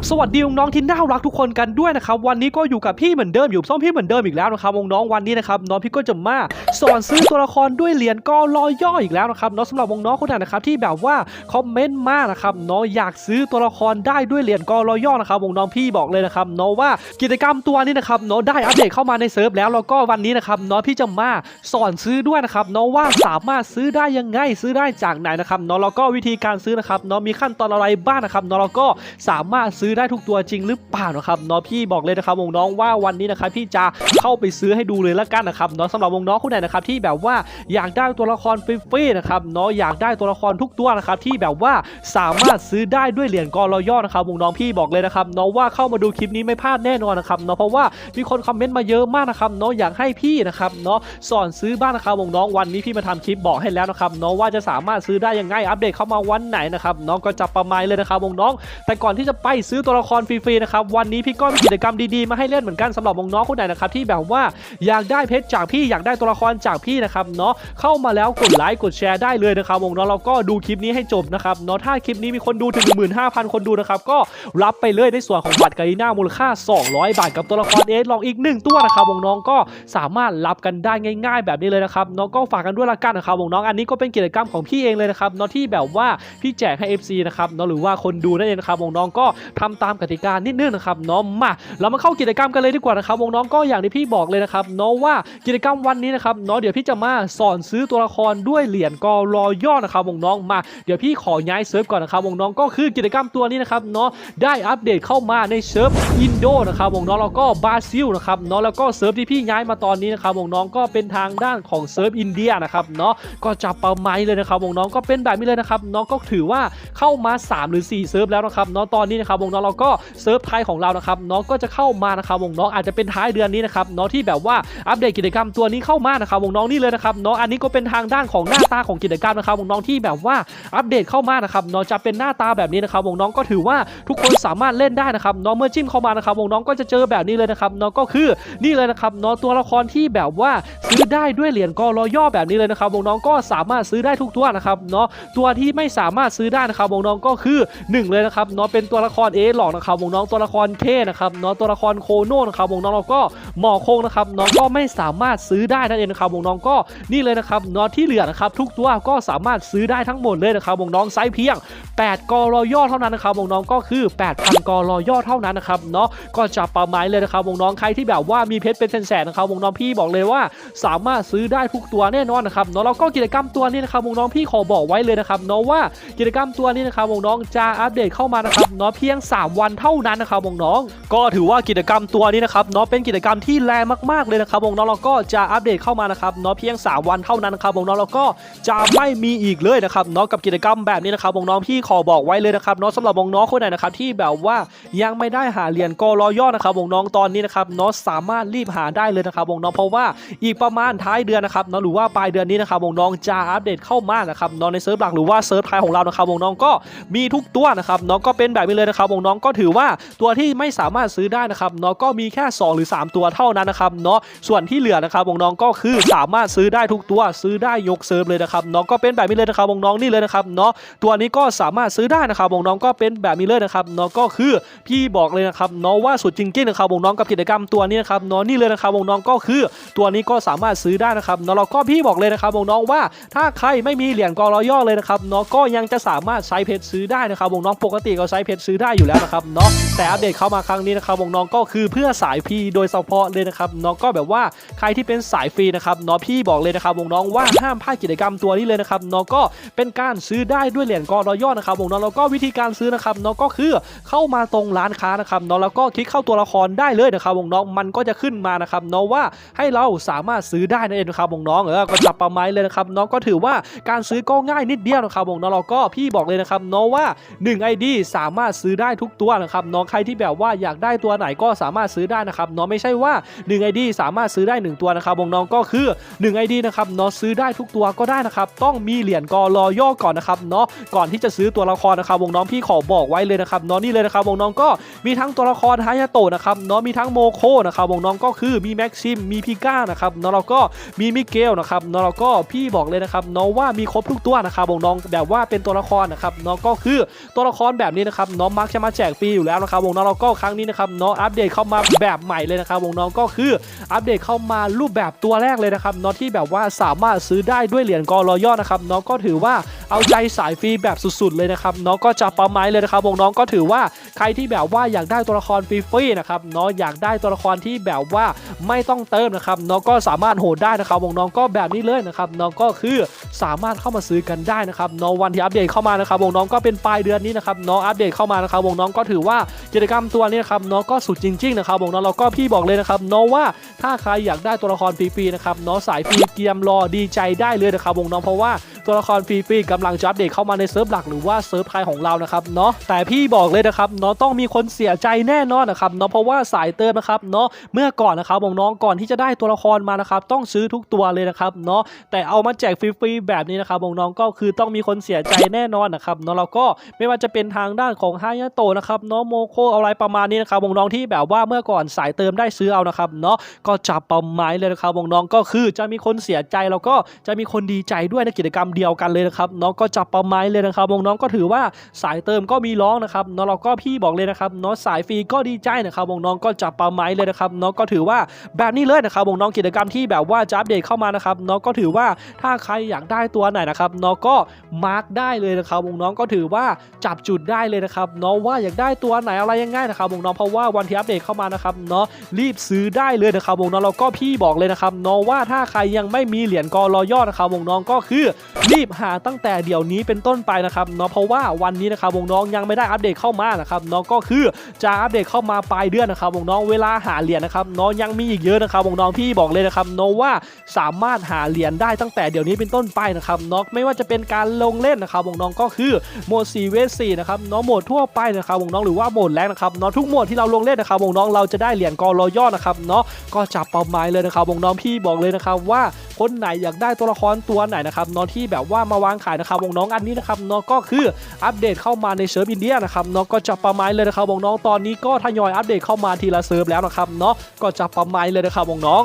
บสวัสดีน้องที่น่ารักทุกคนกันด้วยนะครับวันนี้ก็อยู่กับพี่เหมือนเดิมอยู่ส้มพี่เหมือนเดิมอีกแล้วนะครับน้องวันนี้นะครับน้องพี่ก็จะมาสอนซื้อตัวละครด้วยเหรียญกอรอยย่ออีกแล้วนะครับน้องสำหรับน้องคนไหนนะครับที่แบบว่าคอมเมนต์มากนะครับน้องอยากซื้อตัวละครได้ด้วยเหรียญกอรอยย่อนะครับน้องพี่บอกเลยนะครับน้องว่ากิจกรรมตัวนี้นะครับน้องได้อัปเดตเข้ามาในเซิร์ฟแล้วแล้วก็วันนี้นะครับน้องพี่จะมาสอนซื้อด้วยนะครับน้องว่าสามารถซื้อได้ยังไงซื้อได้จากไหนนะครับน้องแล้วก็วิธีการซื้อนะครับน้องมีขั้นตอนอะไรบ้างนะครับน้องแล้วก็สามารถซื้อื้อได้ทุกตัวจริงหรือเปล่านะครับน้องพี่บอกเลยนะครับวงน้องว่าวันนี้นะครับพี่จะเข้าไปซื้อให้ดูเลยละกันนะครับน้องสำหรับวงน้องคนไหนนะครับที่แบบว่าอยากได้ตัวละครฟรีๆนะครับน้องอยากได้ตัวละครทุกตัวนะครับที่แบบว่าสามารถซื้อได้ด้วยเหรียญกอรอย่อนะครับวงน้องพี่บอกเลยนะครับน้องว่าเข้ามาดูคลิปนี้ไม่พลาดแน่นอนนะครับเนาะเพราะว่ามีคนคอมเมนต์มาเยอะมากนะครับเนาะอยากให้พี่นะครับเนาะสอนซื้อบ้างนะครับวงน้องวันนี้พี่มาทำคลิปบอกให้แล้วนะครับเนาะว่าจะสามารถซื้อได้ยังไงอัปเดตเข้ามาวันไหนนะครับน้องก็จับประมาณเลยนะครับวงน้อง แต่ก่อนที่จะไปซื้อตัวละครฟรีๆนะครับวันนี้พี่ก็มีกิจกรรมดีๆมาให้เล่นเหมือนกันสำหรับน้องๆคนไหนนะครับที่แบบว่าอยากได้เพชรจากพี่อยากได้ตัวละครจากพี่นะครับเนาะเข้ามาแล้วกดไลค์กดแชร์ได้เลยนะครับวงน้องเราก็ดูคลิปนี้ให้จบนะครับเนาะถ้าคลิปนี้มีคนดูถึง 15,000 คนดูนะครับก็รับไปเลยในส่วนของบัตรกาลิน่ามูลค่า 200 บาทกับตัวละครเอสลองอีกหนึ่งตัวนะครับวงน้องก็สามารถรับกันได้ง่าย ๆ แบบนี้เลยนะครับเนาะก็ฝากกันด้วยละกันนะครับวงน้องอันนี้ก็เป็นกิจกรรมของพี่เองเลยนะครับเนาะที่แบบว่าพี่แจกให้ FC นะครับเนาะหรือว่าคนดูนั่นเองนะครับวงน้องก็ทำตามกติกานิดนึงนะครับเนาะมาเรามาเข้ากิจกรรมกันเลยดีกว่านะครับวงน้องก็อย่างที่พี่บอกเลยนะครับเนาะว่ากิจกรรมวันนี้นะครับเนาะเดี๋ยวพี่จะมาสอนซื้อตัวละครด้วยเหรียญกอรอย่อนะครับวงน้องมาเดี๋ยวพี่ขอย้ายเซิร์ฟก่อนนะครับวงน้องก็คือกิจกรรมตัวนี้นะครับเนาะได้อัปเดตเข้ามาในเซิร์ฟอินโดนะครับวงน้องแล้วก็บราซิลนะครับเนาะแล้วก็เซิร์ฟที่พี่ย้ายมาตอนนี้นะครับวงน้องก็เป็นทางด้านของเซิร์ฟอินเดียนะครับเนาะก็จับประมาณเลยนะครับวงน้องก็เป็นแบบนี้เลยนะครับเนาะก็ถือว่าเข้ามา 3 หรือ 4 เซิร์ฟแล้วนะครับเนาะตอนนี้นะครับวงน้องเราก็เซิร์ฟไทยของเรานะครับเนาะก็จะเข้ามานะครับวงน้องอาจจะเป็นท้ายเดือนนี้นะครับเนาะที่แบบว่าอัปเดตกิจกรรมตัวนี้เข้ามานะครับวงน้องนี่เลยนะครับเนาะอันนี้ก็เป็นทางด้านของหน้าตาของกิจกรรมนะครับวงน้องที่แบบว่าอัปเดตเข้ามานะครับเนาะจะเป็นหน้าตาแบบนี้นะครับวงน้องก็ถือว่าทุกคนสามารถเล่นได้นะครับเนาะเมื่อจิ้มเข้ามานะครับวงน้องก็จะเจอแบบนี้เลยนะครับเนาะก็คือนี่เลยนะครับเนาะตัวละครที่แบบว่าซื้อได้ด้วยเหรียญกอรอย่อแบบนี้เลยนะครับวงน้องก็สามารถซื้อได้ทุกตัวนะครับเนาะตัวที่ไม่สามารถซื้อได้นะครับวงน้องก็คือหนึ่งเลยนะครับเนาะเป็นตัวละครเอหลอกนะครับวงน้องตัวละครเคนะครับน้องตัวละครโคโน่นะครับวงน้องเราก็หมอโคงนะครับน้องก็ไม่สามารถซื้อได้นั่นเองนะครับวงน้องก็นี่เลยนะครับน้องที่เหลือนะครับทุกตัวก็สามารถซื้อได้ทั้งหมดเลยนะครับวงน้องไซส์เพียง 8กอรอย่อเท่านั้นนะครับวงน้องก็คือ 8,000กอรอย่อเท่านั้นนะครับเนาะก็จะประมาณเลยนะครับวงน้องใครที่แบบว่ามีเพชรเป็นแสนๆนะครับวงน้องพี่บอกเลยว่าสามารถซื้อได้ทุกตัวแน่นอนนะครับเนาะแล้วก็กิจกรรมตัวนี้นะครับวงน้องพี่ขอบอกไว้เลยนะครับเนาะว่ากิจกรรมตัวนี้นะครับวงน้องจะอัปเดตเข้ามานะครับเนาะเพียง 3 วันเท่านั้นนะครับวงน้อง ก็ถือว่ากิจกรรมตัวนี้นะครับเนาะเป็นกิจกรรมที่แรงมากๆเลยนะครับวงน้องเราก็จะอัปเดตเข้ามานะครับเนาะเพียง 3 วันเท่านั้นนะครับวงน้องเราก็จะไม่มีอีกเลยนะครับเนาะกับกิจกรรมแบบนี้นะครับวงน้องพี่ขอบอกไว้เลยนะครับเนาะสำหรับวงน้องคนไหนนะครับที่แบบว่ายังไม่ได้หาเหรียญกอรอย่อนะครับวงน้องตอนนี้นะครับเนาะสามารถรีบหาได้เลยนะครับวงน้องเพราะว่าอีกประมาณท้ายเดือนนะครับเนาะหรือว่าปลายเดือนนี้นะครับวงน้องจะอัปเดตเข้ามานะครับเนาะในเซิร์ฟหลักหรือว่าเซิร์ฟไทยของเรานะครับวงน้องก็มีทุกตัวนะครับเนาะก็เป็นแบบนี้เลยนะครับวงน้องก็ถือว่าตัวที่ไม่สามารถซื้อได้นะครับเนาะก็มีแค่ 2 หรือ 3 ตัวเท่านั้นนะครับเนาะส่วนที่เหลือนะครับวงน้องก็คือสามารถซื้อได้ทุกตัวซื้อได้ยกเซิร์ฟเลยนะครับเนาะก็เป็นแบบนี้เลยนะครับวงน้องนี่เลยนะครับเนาะตัวนี้ก็สาามารถซื้อได้นะครับวงน้องก็เป็นแบบนี้เลยนะครับเนาะก็คือพี่บอกเลยนะครับเนาะว่าสุดจริงๆนะครับวงน้องกับกิจกรรมตัวนี้นะครับเนาะนี่เลยนะครับวงน้องก็คือตัวนี้ก็สามารถซื้อได้นะครับเนาะเราก็พี่บอกเลยนะครับวงน้องว่าถ้าใครไม่มีเหรียญกอรอย่อเลยนะครับเนาะก็ยังจะสามารถใช้เพชรซื้อได้นะครับวงน้องปกติก็ใช้เพชรซื้อได้อยู่แล้วนะครับเนาะแต่อัปเดตเข้ามาครั้งนี้นะครับวงน้องก็คือเพื่อสายพีโดยเฉพาะเลยนะครับเนาะก็แบบว่าใครที่เป็นสายฟรีนะครับเนาะพี่บอกเลยนะครับวงน้องว่าห้ามพลาดกิจกรรมตัวนี้เลยนะครับเนาะก็เป็นการซื้อได้ด้วยเหรียญกอรอย่อนะครับวงน้องแล้วก็วิธีการซื้อนะครับเนาะก็คือเข้ามาตรงร้านค้านะครับเนาะแล้วก็คลิกเข้าตัวละครได้เลยนะครับวงน้องมันก็จะขึ้นมานะครับเนาะว่าให้เราสามารถซื้อได้นั่นเองนะครับวงน้องเออก็จับประมาณเลยนะครับเนาะก็ถือว่าการซื้อก็ง่ายนิดเดียวนะครับวงน้องเราก็พี่บอกเลยนะครับเนาะว่า1 ID สามารถซื้อได้ทุกตัวนะครับเนาะใครที่แบบว่าอยากได้ตัวไหนก็สามารถซื้อได้นะครับเนาะไม่ใช่ว่า1 ID สามารถซื้อได้ 1 ตัวนะครับวงน้องก็คือ1 ID นะครับเนาะซื้อได้ทุกตัวก็ได้นะครับต้องมีเหรียญกอรอย่อก่อนนะครับเนาะก่อนที่จะซื้อตัวละครนะครับวงน้องพี่ขอบอกไว้เลยนะครับเนาะนี่เลยนะครับวงน้องก็มีทั้งตัวละครฮายาโตะนะครับเนาะมีทั้งโมโคนะครับวงน้องก็คือมีแม็กซิมมีพิก้านะครับนาะแล้วก็มีมิเกลนะครับนาะแล้วก็พี่บอกเลยนะครับเนาะว่ามีครบทุกตัวนะครับวงน้องแบบว่าเป็นตัวละครนะครับเนาะก็คือตัวละครแบบนี้นะครับเนาะมักจะมามแจกฟรีอยู่แล้วนะครับวงน้องเราก็ครั้งนี้นะครับเนาะอัปเดตเข้ามาแบบใหม่เลยนะครับวงน้องก็คืออัปเดตเข้ามารูปแบบตัวแรกเลยนะครับเนาะที่แบบว่าสามารถซื้อได้ด้วยเหรียญกอรอยอนะครับเนาะก็ถือว่าเอาใจสายฟรีแบบสุดๆเลยนะครับเนาะก็จะประมาณเลยนะครับวงน้องก็ถือว่าใครที่แบบว่าอยากได้ตัวละครฟรีๆนะครับเนาะอยากได้ตัวละครที่แบบว่าไม่ต้องเติมนะครับเนาะก็สามารถโหดได้นะครับวงน้องก็แบบนี้เลยนะครับเนาะก็คือสามารถเข้ามาซื้อกันได้นะครับเนาะวันที่อัปเดตเข้ามานะครับวงน้องก็เป็นปลายเดือนนี้นะครับเนาะอัปเดตเข้ามานะครับวงน้องก็ถือว่ากิจกรรมตัวนี้นะครับเนาะก็สุดจริงๆนะครับวงน้องเราก็พี่บอกเลยนะครับเนาะว่าถ้าใครอยากได้ตัวละครฟรีๆนะครับเนาะสายฟรีเตรียมรอดีใจได้เลยนะครับวงน้องเพราะว่า ตัวละครฟรีๆกำลังจะอัปเดตเข้ามาในเซิร์ฟหลักหรือว่าเซิร์ฟไทยของเรานะครับเนาะแต่พี่บอกเลยนะครับเนาะต้องมีคนเสียใจแน่นอนนะครับเนาะเพราะว่าสายเติมนะครับเนาะเมื่อก่อนนะครับวงน้องก่อนที่จะได้ตัวละครมานะครับต้องซื้อทุกตัวเลยนะครับเนาะแต่เอามาแจกฟรีๆแบบนี้นะครับวงน้องก็คือต้องมีคนเสียใจแน่นอนนะครับเนาะเราก็ไม่ว่าจะเป็นทางด้านของฮายาโตะนะครับเนาะโมโคอะไรประมาณนี้นะครับวงน้องที่แบบว่าเมื่อก่อนสายเติมได้ซื้อเอานะครับเนาะก็จับประมาณเลยนะครับวงน้องก็คือจะมีคนเสียใจแล้วก็จะมีคนดีใจด้วยในกิจกรรมเดียวกันเลยนะครับเนาะก็จับประมาณเลยนะครับวงน้องก็ถือว่าสายเติมก็มีร้องนะครับเนาะเราก็พี่บอกเลยนะครับเนาะสายฟรีก็ดีใจนะครับวงน้องก็จับประมาณเลยนะครับเนาะก็ถือว่าแบบนี้เลยนะครับวงน้องกิจกรรมที่แบบว่าจะอัปเดตเข้ามานะครับเนาะก็ถือว่าถ้าใครอยากได้ตัวไหนนะครับเนาะก็มาร์กได้เลยนะครับวงน้องก็ถือว่าจับจุดได้เลยนะครับเนาะว่าอยากได้ตัวไหนอะไรยังไงนะครับวงน้องเพราะว่าวันที่อัปเดตเข้ามานะครับเนาะรีบซื้อได้เลยนะครับวงน้องเราก็พี่บอกเลยนะครับเนาะว่าถ้าใครยังไม่มีเหรียญกอรอยอนะครับวงน้องก็คือรีบหาตั้งแต่เดี๋ยวนี้เป็นต้นไปนะครับเนาะเพราะว่าวันนี้นะครับวงน้องยังไม่ได้อัปเดตเข้ามานะครับเนาะก็คือจะอัปเดตเข้ามาปลายเดือนนะครับวงน้องเวลาหาเหรียญนะครับเนาะยังมีอีกเยอะนะครับวงน้องพี่บอกเลยนะครับเนาะว่าสามารถหาเหรียญได้ตั้งแต่เดี๋ยวนี้เป็นต้นไปนะครับเนาะไม่ว่าจะเป็นการลงเล่นนะครับวงน้องก็คือโหมด4เวส4นะครับเนาะโหมดทั่วไปนะครับวงน้องหรือว่าโหมดแรงนะครับเนาะทุกโหมดที่เราลงเล่นนะครับวงน้องเราจะได้เหรียญกอรอยอนะครับเนาะก็จับเป้าหมายเลยนะครับวงน้องพี่บอกเลยนะครับว่า คนไหนอยากได้ตัวละครตัวไหนนะครับนาะที่แบบว่ามาวางขายนะครับวงน้องอันนี้นะครับเนาะก็คืออัปเดตเข้ามาในเซิร์ฟอินเดียนะครับเนาะก็จะประมาณเลยนะครับวงน้องตอนนี้ก็ทยอยอัปเดตเข้ามาทีละเซิร์ฟแล้วนะครับเนาะก็จะประมาณเลยนะครับวงน้อง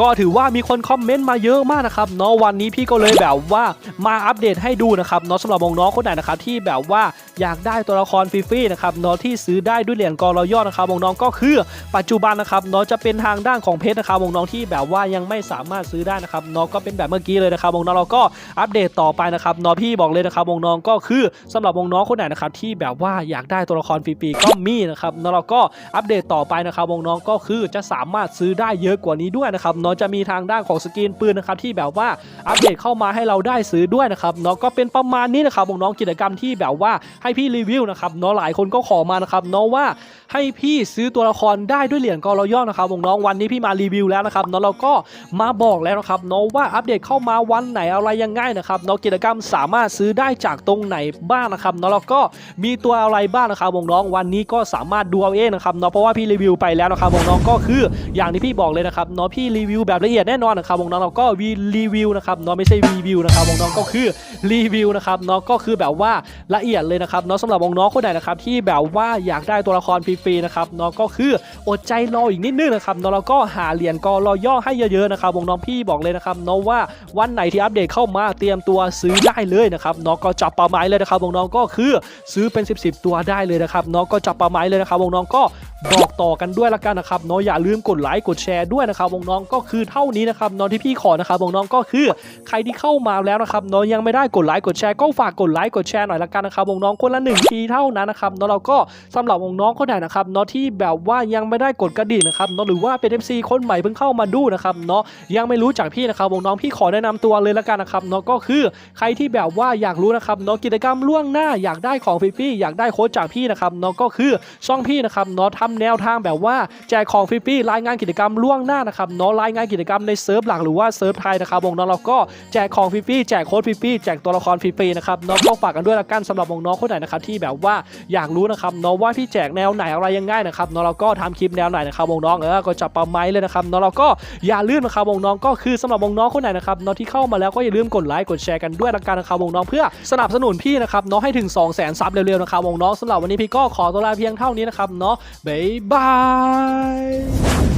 ก็ถือว่ามีคนคอมเมนต์มาเยอะมากนะครับเนาะวันนี้พี่ก็เลยแบบว่ามาอัปเดตให้ดูนะครับเนาะสำหรับน้องๆคนไหนนะครับที่แบบว่าอยากได้ตัวละครฟรีๆนะครับเนาะที่ซื้อได้ด้วยเหรียญกอรอยอนะครับน้องๆก็คือปัจจุบันนะครับเนาะจะเป็นทางด้านของเพชรนะครับน้องๆที่แบบว่ายังไม่สามารถซื้อได้นะครับเนาะก็เป็นแบบเมื่อกี้เลยนะครับน้องๆเราก็อัปเดตต่อไปนะครับเนาะพี่บอกเลยนะครับน้องๆก็คือสำหรับน้องๆคนไหนนะครับที่แบบว่าอยากได้ตัวละครฟรีๆก็มีนะครับเนาะเราก็อัปเดตต่อไปนะครับน้องๆก็คือจะสามารถซื้อได้เยอะกว่านี้ด้วยนะครับเนาะจะมีทางด้านของสกรีนปืนนะครับที่แบบว่าอัปเดตเข้ามาให้เราได้ซื้อด้วยนะครับเนาะก็เป็นประมาณนี้นะครับน้องกิจกรรมที่แบบว่าให้พี่รีวิวนะครับเนาะหลายคนก็ขอมานะครับเนาะว่าให้พี่ซื้อตัวละครได้ด้วยเหรียญกอรอยอนะครับน้องวันนี้พี่มารีวิวแล้วนะครับเนาะเราก็มาบอกแล้วนะครับเนาะว่าอัปเดตเข้ามาวันไหนอะไรยังไงนะครับเนาะกิจกรรมสามารถซื้อได้จากตรงไหนบ้างนะครับเนาะแล้วก็มีตัวอะไรบ้างนะครับน้องวันนี้ก็สามารถดูเอาเองนะครับเนาะเพราะว่าพี่รีวิวไปแล้วนะครับน้องก็คืออย่างที่พี่บอกเลยนะครับเนาะพี่รีวิวแบบละเอียดแน่นอนนะครับน้องเราก็วีรีวิวนะครับเนาะไม่ใช่รีวิวนะครับน้องก็คือรีวิวนะครับเนาะก็คือแบบว่าละเอียดเลยนะครับเนาะสำหรับน้องคนไหนนะครับที่แบบว่าอยากได้ตัวละครฟรีๆนะครับเนาะก็คืออดใจรออีกนิดนึงนะครับเนาะเราก็หาเหรียญกอรอย่อให้เยอะๆนะครับน้องพี่บอกเลยนะครับเนาะว่าวันไหนที่อัปเดตเข้ามาเตรียมตัวซื้อได้เลยนะครับเนาะก็จับปลาไม้เลยนะครับน้องก็คือซื้อเป็น 10บๆตัวได้เลยนะครับเนาะก็จับปลาไม้เลยนะครับน้องก็บอกต่อกันด้วยละกันนะครับเนาะอย่าลืมกดไลค์กดแชร์ด้วยนะครับน้องก็คือเท่านี้นะครับเนาะที่พี่ขอนะครับน้องๆก็คือใครที่เข้ามาแล้วนะครับเนาะยังไม่ได้กดไลค์กดแชร์ก็ฝากกดไลค์กดแชร์หน่อยละกันนะครับน้องคนละหนึ่งทีเท่านั้นนะครับเนาะเราก็สำหรับน้องคนไหนนะครับเนาะที่แบบว่ายังไม่ได้กดกระดิ่งนะครับเนาะหรือว่าเป็น FC คนใหม่เพิ่งเข้ามาดูนะครับเนาะยังไม่รู้จักพี่นะครับน้องพี่ขอแนะนำตัวเลยละกันนะครับเนาะก็คือใครที่แบบว่าอยากรู้นะครับเนาะกิจกรรมล่วงหน้าอยากได้ของฟรีๆอยากได้โค้ดจากพี่นะครับเนาะก็คือช่องพี่นะครับเนาะทำแนวทางแบบว่าแจกของฟรีๆรายงานกิจกรรมล่วงหน้านะครับเนาะรายงานกิจกรรมในเซิร์ฟหลักหรือว่าเซิร์ฟไทยนะครับน้องเราก็แจกของฟรีๆแจกโค้ดฟรีๆแจกตัวละครฟรีๆนะครับเนาะก็ฝากกันด้วยละกันสำหรับน้องคนไหนนะครับที่แบบว่าอยากรู้นะครับเนาะว่าพี่แจกแนวไหนอะไรยังไงนะครับเนาะเราก็ทำคลิปแนวไหนนะครับน้องเออก็จับปลาไม้เลยนะครับเนาะเราก็อย่าลืมนะครับน้องก็คือสำหรับน้องคนไหนนะครับเนาะที่เข้ามาแล้วก็อย่าลืมกดไลค์กดแชร์กันด้วยละกันนะครับน้องเพื่อสนับสนุนพี่นะครับเนาะให้ถึง2 0 0 0 0 0ซับเร็วๆนะครับน้องสำหรับวันนี้พี่ก็ขอตัวลาเพียงเท่านี้นะครับเนาะบ๊ายบาย